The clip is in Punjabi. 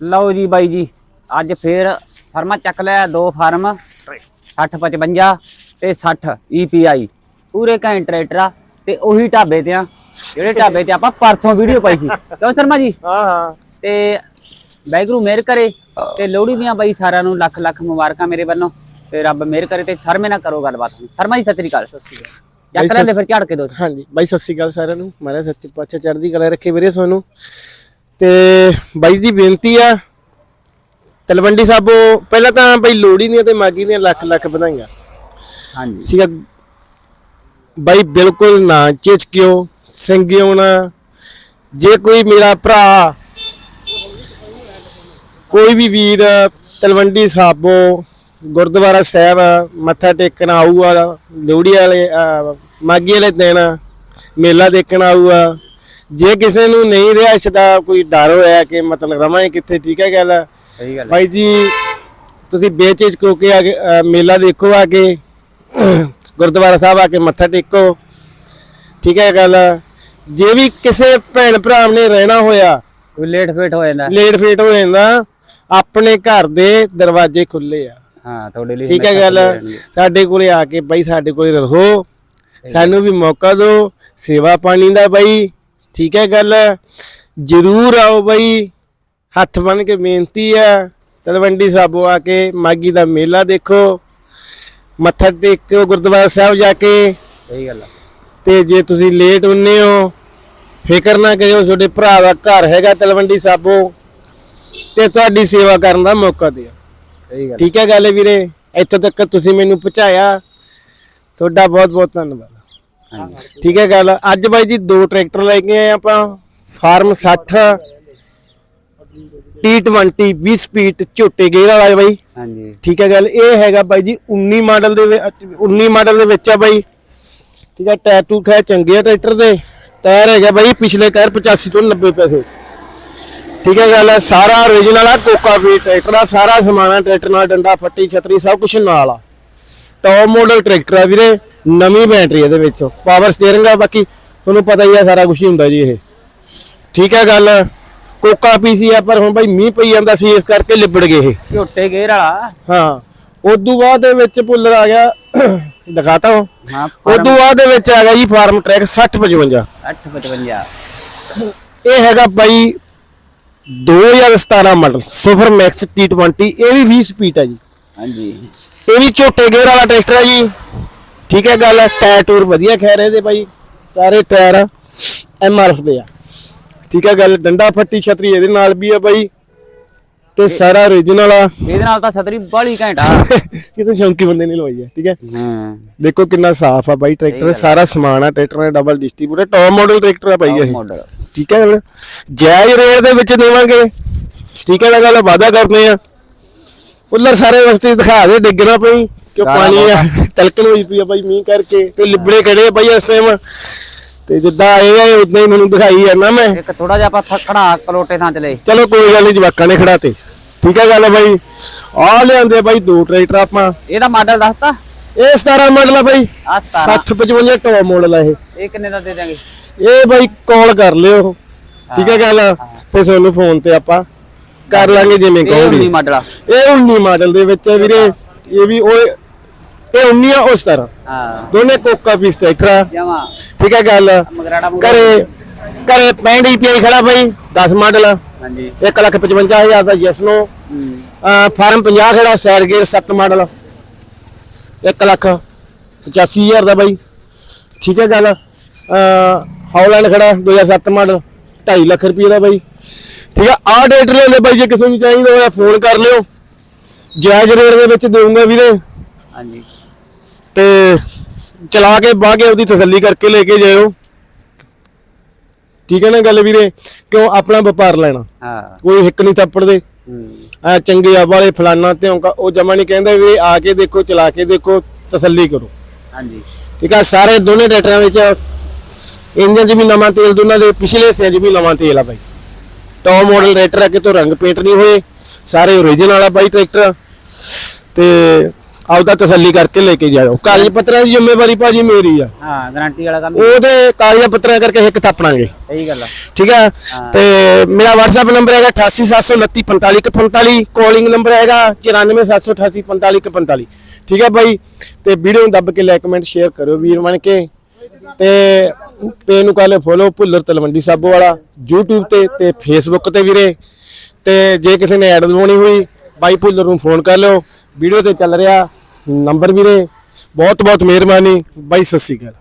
ਲਓ ਜੀ ਬਾਈ ਜੀ ਅੱਜ ਫੇਰ ਸ਼ਰਮਾ ਚੱਕ ਲਿਆ ਦੋ ਫਾਰਮ 60 55 ਤੇ 60 EPI ਪੂਰੇ ਘੈਂਟ ਟਰੈਕਟਰ ਆ ਤੇ ਉਹੀ ਢਾਬੇ ਤੇ ਆ ਜਿਹੜੇ ਢਾਬੇ ਤੇ ਆਪਾਂ ਪਰਸੋਂ ਵੀਡੀਓ ਪਾਈ ਸੀ। ਕਿਉਂ ਸ਼ਰਮਾ ਜੀ? ਹਾਂ ਹਾਂ। ਤੇ ਵੈਗਰੂ ਮਿਹਰ ਕਰੇ ਤੇ ਲੋਹੜੀ ਦੀਆਂ ਬਾਈ ਸਾਰਿਆਂ ਨੂੰ ਲੱਖ ਲੱਖ ਮੁਬਾਰਕਾਂ ਮੇਰੇ ਵੱਲੋਂ ਤੇ ਰੱਬ ਮਿਹਰ ਕਰੇ ਤੇ ਸ਼ਰਮੇ ਨਾ ਕਰੋ ਗੱਲਬਾਤ। ਸ਼ਰਮਾ ਜੀ ਸਤਿ ਸ੍ਰੀ ਅਕਾਲ। ਚੱਕ ਲੈਂਦੇ ਫਿਰ ਝਾੜ ਕੇ ਦੋ। ਹਾਂਜੀ ਬਾਈ ਸਤਿ ਸ੍ਰੀ ਅਕਾਲ ਸਾਰਿਆਂ ਨੂੰ। ਮਾਰਾ ਸੱਚੇ ਪਾਤਸ਼ਾਹ ਚੜ੍ਹਦੀ ਕਲਾ ਰੱਖੇ ਵੀਰੇ ਤੁਹਾਨੂੰ। ਤੇ ਬਾਈ ਜੀ ਬੇਨਤੀ ਆ ਤਲਵੰਡੀ ਸਾਬੋ ਪਹਿਲਾਂ ਤਾਂ ਬਾਈ ਲੋੜੀ ਦੀਆਂ ਤੇ ਮਾਗੀ ਦੀਆਂ ਲੱਖ ਲੱਖ ਵਧਾਈਆਂ। ਹਾਂਜੀ। ਠੀਕ ਆ। ਬਾਈ ਬਿਲਕੁਲ ਨਾ ਝਿਜਕਿਓ ਸੰਗਿਓ ਨਾ। ਜੇ ਕੋਈ ਮੇਰਾ ਭਰਾ ਕੋਈ ਵੀ ਵੀਰ ਤਲਵੰਡੀ ਸਾਬੋ ਗੁਰਦੁਆਰਾ ਸਾਹਿਬ ਮੱਥਾ ਟੇਕਣ ਆਊਗਾ ਲੋਹੜੀ ਵਾਲੇ ਮਾਗੀ ਵਾਲੇ ਦਿਨ ਮੇਲਾ ਦੇਖਣ ਆਊਗਾ ਜੇ ਕਿਸੇ ਨੂੰ ਨਹੀਂ ਰਿਹਾ ਇਸ ਦਾ ਕੋਈ ਡਰ ਹੋਇਆ ਕਿ ਮਤਲਬ ਰਵਾਂ ਕਿੱਥੇ ਠੀਕ ਹੈ ਗੱਲ? ਸਹੀ ਗੱਲ ਹੈ। ਭਾਈ ਜੀ ਤੁਸੀਂ ਬੇਚਿਜ ਕੋ ਕੇ ਮੇਲਾ ਦੇਖੋ ਆ ਕੇ ਗੁਰਦੁਆਰਾ ਸਾਹਿਬ ਆ ਕੇ ਮੱਥਾ ਟੇਕੋ ਠੀਕ ਹੈ ਗੱਲ? ਜੇ ਵੀ ਕਿਸੇ ਭੈਣ ਭਰਾ ਨੇ ਰਹਿਣਾ ਹੋਇਆ ਕੋਈ ਲੇਟ ਫੇਟ ਹੋ ਜਾਂਦਾ। ਲੇਟ ਫੇਟ ਹੋ ਜਾਂਦਾ ਆਪਣੇ ਘਰ ਦੇ ਦਰਵਾਜ਼ੇ ਖੁੱਲੇ ਆ। ਹਾਂ ਤੁਹਾਡੇ ਲਈ ਠੀਕ ਹੈ ਗੱਲ। ਸਾਡੇ ਕੋਲੇ ਆ ਕੇ ਬਾਈ ਸਾਡੇ ਕੋਲੇ ਰਹੋ ਸਾਨੂੰ ਵੀ ਮੌਕਾ ਦਿਓ ਸੇਵਾ ਪਾਣੀ ਦਾ ਬਾਈ। ਠੀਕ ਹੈ ਗੱਲ? ਜਰੂਰ ਆਓ ਬਾਈ। ਹੱਥ ਬਨ ਕੇ ਬੇਨਤੀ ਆ ਤਲਵੰਡੀ ਸਾਬੋ ਆ ਕੇ ਮਾਗੀ ਦਾ ਮੇਲਾ ਦੇਖੋ। ਮੱਥਾ ਟੇਕੋ ਗੁਰਦੁਆਰਾ ਸਾਹਿਬ ਜਾ ਕੇ। ਸਹੀ ਗੱਲ ਤੇ ਜੇ ਤੁਸੀਂ ਲੇਟ ਹੁੰਨੇ ਹੋ ਫਿਕਰ ਨਾ ਕਰਿਓ ਤੁਹਾਡੇ ਭਰਾ ਦਾ ਘਰ ਹੈਗਾ ਤਲਵੰਡੀ ਸਾਬੋ। ਤੇ ਤੁਹਾਡੀ ਸੇਵਾ ਕਰਨ ਦਾ ਮੌਕਾ ਦਿਓ। ਸਹੀ ਗੱਲ ਠੀਕ ਹੈ ਗੱਲ ਵੀਰੇ? ਇੱਥੋਂ ਤੱਕ ਤੁਸੀਂ ਮੈਨੂੰ ਪਹੁੰਚਾਇਆ। ਤੁਹਾਡਾ ਬਹੁਤ ਬਹੁਤ ਧੰਨਵਾਦ। ਠੀਕ ਹੈ ਗੱਲ। ਅੱਜ ਬਾਈ ਜੀ ਦੋ ਟਰੈਕਟਰ ਲੈ ਕੇ ਆਏ ਆਪਾਂ। ਫਾਰਮ 60 T20 20 ਸਪੀਡ ਝੋਟੇ ਗੇਅਰ ਵਾਲਾ ਹੈ ਬਾਈ। ਹਾਂਜੀ। ਠੀਕ ਹੈ ਗੱਲ। ਇਹ ਹੈਗਾ ਬਾਈ ਜੀ 19 ਮਾਡਲ ਦੇ ਵਿੱਚ 19 ਮਾਡਲ ਦੇ ਵਿੱਚ ਆ ਬਾਈ। ਠੀਕ ਹੈ ਟਾਇਰ ਟੂ ਖੈ ਚੰਗੇ ਆ ਟਰੈਕਟਰ ਦੇ। ਟਾਇਰ ਹੈਗਾ ਬਾਈ ਪਿਛਲੇ ਟਾਇਰ 85 ਤੋਂ 90 ਪੈਸੇ। ਠੀਕ ਹੈ ਗੱਲ। ਸਾਰਾ origignal ਆ ਕੋਕਾ ਵੀ ਟਰੈਕਟਰ ਆ ਸਾਰਾ ਸਮਾਨ ਆ ਟਰੈਕਟਰ ਨਾਲ ਡੰਡਾ ਫੱਟੀ ਛਤਰੀ ਸਭ ਕੁਝ ਨਾਲ ਆ। ਟੌਪ ਮਾਡਲ ਟਰੈਕਟਰ ਆ ਵੀਰੇ। ਨਵੀਂ ਬੈਟਰੀ ਇਹਦੇ ਵਿੱਚ। ਪਾਵਰ ਸਟੀਅਰਿੰਗ ਆ ਬਾਕੀ ਤੁਹਾਨੂੰ ਪਤਾ ਹੀ ਆ ਸਾਰਾ ਕੁਝ ਹੀ ਹੁੰਦਾ ਜੀ ਇਹ। ਠੀਕ ਹੈ ਗੱਲ? ਕੋਕਾ ਪੀਸੀ ਆ ਪਰ ਹੁਣ ਬਾਈ ਮੀਂਹ ਪਈ ਜਾਂਦਾ ਸੀ ਇਸ ਕਰਕੇ ਲਿਬੜ ਗਏ ਇਹ। ਝੋਟੇ ਗੇਰ ਵਾਲਾ। ਹਾਂ। ਉਦੋਂ ਬਾਅਦ ਦੇ ਵਿੱਚ ਪੁੱਲਰ ਆ ਗਿਆ। ਦਿਖਾਤਾ ਹਾਂ ਉਦੋਂ ਬਾਅਦ ਦੇ ਵਿੱਚ ਆ ਗਿਆ ਜੀ ਫਾਰਮ ਟਰੈਕ 6055 855 ਇਹ ਹੈਗਾ ਬਾਈ 2017 ਮਾਡਲ ਸੁਪਰ ਮੈਕਸ T20 ਇਹ ਵੀ 20 ਸਪੀਡ ਹੈ ਜੀ। ਹਾਂਜੀ। ਇਹ ਵੀ ਝੋਟੇ ਗੇਅਰ ਵਾਲਾ ਟਰੈਕਟਰ ਹੈ ਜੀ। ਠੀਕ ਹੈ ਗੱਲ ਟਾਇਰ ਟੂਰ ਵਧੀਆ ਖੈਰ ਇਹਦੇ ਬਾਈ ਸਾਰੇ ਟਾਇਰ ਐਮਆਰਐਫ ਦੇ ਆ। ਠੀਕ ਹੈ ਗੱਲ ਡੰਡਾ ਫੱਟੀ ਛਤਰੀ ਇਹਦੇ ਨਾਲ ਵੀ ਆ ਬਾਈ ਤੇ ਸਾਰਾ origignal ਆ। ਇਹਦੇ ਨਾਲ ਤਾਂ ਸਤਰੀ ਬਾਲੀ ਘੈਂਟਾ। ਕਿਤੇ ਸ਼ੌਂਕੀ ਬੰਦੇ ਨੇ ਲਵਾਈ ਹੈ ਠੀਕ ਹੈ। ਹਾਂ। ਦੇਖੋ ਕਿੰਨਾ ਸਾਫ਼ ਆ ਬਾਈ ਟਰੈਕਟਰ ਸਾਰਾ ਸਮਾਨ ਆ ਟਰੈਕਟਰ ਦਾ double distributor top model tractor ਆ ਬਾਈ ਇਹ। ਠੀਕ ਹੈ ਜਾਇਜ਼ ਰੇਟ ਦੇ ਵਿੱਚ ਦੇਵਾਂਗੇ। ਠੀਕ ਹੈ ਨਾ ਗੱਲ ਵਾਦਾ ਕਰਦੇ ਆ। ਉੱਲਰ ਸਾਰੇ ਰਸਤੇ ਦਿਖਾ ਦੇ ਡਿੱਗਣਾ ਪਈ। ਕਿ ਪਾਣੀ ਆ? ਤਲਕਣ ਹੋਈ ਪਈ ਆ ਬਾਈ ਮੀਂਹ ਕਰਕੇ। ਤੇ ਲਿਬੜੇ ਖੜੇ ਆ ਬਾਈ ਇਸ ਟਾਈਮ ਤੇ ਜਿੱਦਾਂ ਆਏ ਆ ਉਦਾਂ ਹੀ ਤੁਹਾਨੂੰ ਦਿਖਾਈ ਜਾਂਦਾ ਮੈਂ। ਇੱਕ ਥੋੜਾ ਜਿਹਾ ਆਪਾਂ ਥੱਕਣਾ ਕਲੋਟੇ ਥਾਂ ਚਲੇ ਚਲੋ ਕੋਈ ਗੱਲ ਨਹੀਂ ਜਵਾਕਾਂ ਨੇ ਖੜਾਤੇ। ਠੀਕ ਹੈ ਗੱਲ ਬਾਈ। ਆ ਲਿਆਂਦੇ ਆ ਬਾਈ ਦੋ ਟਰੈਕਟਰ ਆਪਾਂ। ਇਹਦਾ ਮਾਡਲ ਦੱਸਤਾ? ਇਹ 17 ਮਾਡਲ ਆ ਬਾਈ। ਆ 17 6055 ਟੌਪ ਮਾਡਲ ਆ ਇਹ। ਇਹ ਕਿੰਨੇ ਦਾ ਦੇ ਦਾਂਗੇ ਇਹ ਬਾਈ ਕਾਲ ਕਰ ਲਿਓ। ਠੀਕ ਹੈ। ਗੱਲ ਤੇ ਤੁਹਾਨੂੰ ਫੋਨ ਤੇ ਆਪਾਂ ਕਰ ਲਾਂਗੇ ਜਿਵੇਂ ਇਹ ਕਹੋਗੇ। 19 ਮਾਡਲ ਆ। ਇਹ 19 ਮਾਡਲ ਦੇ ਵਿੱਚ ਵੀਰੇ। ਇਹ ਵੀ ਉਹ ਇਹ 19 ਆ ਉਸ ਤਰ੍ਹਾਂ। ਹਾਂ। ਦੋਨੇ ਕੋਕਾ ਪੀਸ ਟਰੈਕਟਰ ਆ ਜਮਾ। ਠੀਕ ਹੈ ਗੱਲ। ਮਗਰਾੜਾ ਘਰੇ ਘਰੇ 65 ਈਪੀਆਈ ਖੜਾ ਬਾਈ 10 ਮਾਡਲ। ਹਾਂਜੀ। 155000 ਦਾ ਜੈਸ ਨੋ। ਹੂੰ। ਫਾਰਮ 50 ਖੜਾ ਸੈਰ ਗੇਅਰ 7 ਮਾਡਲ। 1 ਲੱਖ 85000 ਦਾ ਬਾਈ। ਠੀਕ ਹੈ ਗੱਲ। ਹਾਲੈਂਡ ਖੜਾ 2007 ਮਾਡਲ। 2.5 ਲੱਖ ਰੁਪਏ ਦਾ ਬਾਈ। ਠੀਕ ਹੈ ਆਹ ਟਰੈਕਟਰ ਲੈਣੇ ਬਾਈ ਜੇ ਕਿਸੇ ਨੂੰ ਚਾਹੀਦਾ ਹੋਇਆ ਫੋਨ ਕਰ ਲਿਓ। ਜਾਇਜ਼ ਰੇਟ ਦੇ ਵਿੱਚ ਦੇਵਾਂਗਾ ਵੀਰੇ। ਹਾਂਜੀ। ਤੇ ਚਲਾ ਕੇ ਬਾਹ ਕੇ ਉਹਦੀ ਤਸੱਲੀ ਕਰਕੇ ਲੈ ਕੇ ਜਾਇਓ। ਠੀਕ ਹੈ ਨਾ ਗੱਲ ਵੀਰੇ? ਕਿਉਂ ਆਪਣਾ ਵਪਾਰ ਲੈਣਾ। ਹਾਂ। ਕੋਈ ਹਿੱਕ ਨਹੀਂ ਥੱਪੜ ਦੇ। ਆ ਚੰਗੇ ਆ ਵਾਲੇ ਫਲਾਨਾ ਤੇ ਉਹ ਜਮਾ ਨਹੀਂ ਕਹਿੰਦਾ ਵੀ ਆ ਕੇ ਦੇਖੋ ਚਲਾ ਕੇ ਦੇਖੋ ਤਸੱਲੀ ਕਰੋ। ਹਾਂਜੀ। ਠੀਕ ਆ ਸਾਰੇ ਦੋਨੇ ਟਰੈਕਟਰਾਂ ਵਿੱਚ ਇੰਜਨ 'ਚ ਵੀ ਨਵਾਂ ਤੇਲ ਦੋਨਾਂ ਦੇ ਪਿਛਲੇ ਹਿੱਸਿਆਂ 'ਚ ਵੀ ਨਵਾਂ ਤੇਲ ਆ ਬਾਈ। ਟੌਪ ਮਾਡਲ ਟਰੈਕਟਰ ਆ ਕਿਤੋਂ ਰੰਗ ਪੇਂਟ ਨਹੀਂ ਹੋਏ। ਸਾਰੇ ਓਰੀਜਨਲ ਆ ਬਾਈ ਟਰੈਕਟਰ। ਤੇ ਆਪਦਾ ਤਸੱਲੀ ਕਰਕੇ ਲੈ ਕੇ ਜਾਓ ਕਾਗਜ਼ ਪੱਤਰਾਂ ਦੀ ਜ਼ਿੰਮੇਵਾਰੀ ਭਾਜੀ ਮੇਰੀ ਆ। ਹਾਂ ਗਾਰੰਟੀ ਵਾਲਾ ਕੰਮ ਹੀ- ਉਹਦੇ ਕਾਗਜ਼ ਪੱਤਰਾਂ ਕਰਕੇ ਹਿੱਕ ਥਾਪਣਾਂਗੇ ਸਹੀ ਗੱਲ ਆ। ਠੀਕ ਤੇ ਮੇਰਾ WhatsApp ਨੰਬਰ ਹੈਗਾ 8879455145 ਕਾਲਿੰਗ ਨੰਬਰ ਹੈਗਾ 9478845145 ਠੀਕ ਹੈ ਬਾਈ? ਤੇ ਵੀਡੀਓ ਨੂੰ ਦੱਬ ਕੇ ਲਾਈਕ ਕਮੈਂਟ ਸ਼ੇਅਰ ਕਰਿਓ ਵੀਰ ਬਣ ਕੇ। ਤੇ ਪੇਜ ਨੂੰ ਕਰ ਲਿਓ ਫੋਲੋ ਭੁੱਲਰ ਤਲਵੰਡੀ ਸਾਬੋ ਵਾਲਾ YouTube ਤੇ ਤੇ Facebook ਤੇ ਵੀਰੇ। ਤੇ ਜੇ ਕਿਸੇ ਨੇ ਐਡ ਲਵਾਉਣੀ ਹੋਈ ਬਾਈ ਭੁੱਲਰ ਨੂੰ ਫੋਨ ਕਰ ਲਿਓ। ਵੀਡੀਓ ਤੇ ਚੱਲ ਰਿਹਾ। ਨੰਬਰ ਵੀਰੇ ਬਹੁਤ ਬਹੁਤ ਮਿਹਰਬਾਨੀ। ਬਾਈ ਸਤਿ ਸ਼੍ਰੀ ਅਕਾਲ।